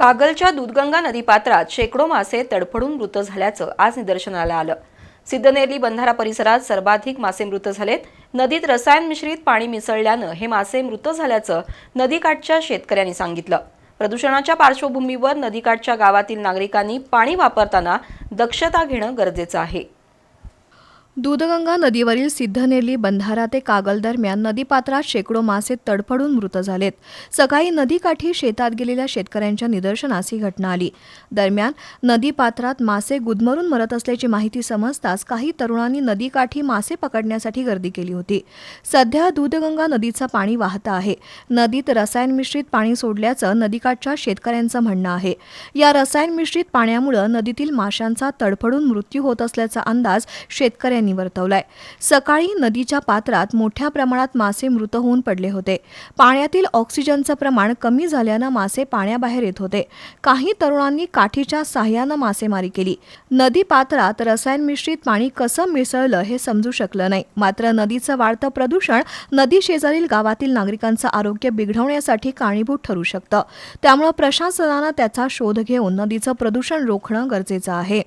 कागलच्या दूधगंगा नदीपात्रात शेकडो मासे तडफडून मृत झाल्याचं आज निदर्शनाला आलं. सिद्धनेरली बंधारा परिसरात सर्वाधिक मासे मृत झालेत. नदीत रसायन मिश्रित पाणी मिसळल्यानं हे मासे मृत झाल्याचं नदीकाठच्या शेतकऱ्यांनी सांगितलं. प्रदूषणाच्या पार्श्वभूमीवर नदीकाठच्या गावातील नागरिकांनी पाणी वापरताना दक्षता घेणं गरजेचं आहे. दूधगंगा नदीवरील सिद्धनेली बंधारा ते कागल दरम्यान नदीपात्रात शेकडो मासे तडफडून मृत झालेत. सकाळी नदीकाठी शेतात गेलेल्या शेतकऱ्यांच्या निदर्शनास ही घटना आली. दरम्यान नदीपात्रात मासे गुदमरून मरत असल्याची माहिती समजताच काही तरुणांनी नदीकाठी मासे पकडण्यासाठी गर्दी केली होती. सध्या दूधगंगा नदीचं पाणी वाहतं आहे. नदीत रसायन मिश्रित पाणी सोडल्याचं नदीकाठच्या शेतकऱ्यांचं म्हणणं आहे. या रसायन मिश्रित पाण्यामुळं नदीतील माशांचा तडफडून मृत्यू होत असल्याचा अंदाज शेतकऱ्यांनी वर्तवलाय सकाळी नदीच्या पात्रात मोठ्या प्रमाणात मासे मृत होऊन पडले होते. पाण्यातील ऑक्सिजनचं प्रमाण कमी झाल्यानं मासे पाण्याबाहेर येत होते. काही तरुणांनी काठीच्या साह्यानं मासेमारी केली. नदी पात्रात रसायन मिश्रित पाणी कसं मिसळलं हे समजू शकलं नाही. मात्र नदीचं वाढतं प्रदूषण नदी शेजारील गावातील नागरिकांचं आरोग्य बिघडवण्यासाठी कारणीभूत ठरू शकतं. त्यामुळं प्रशासनानं त्याचा शोध घेऊन नदीचं प्रदूषण रोखणं गरजेचं आहे.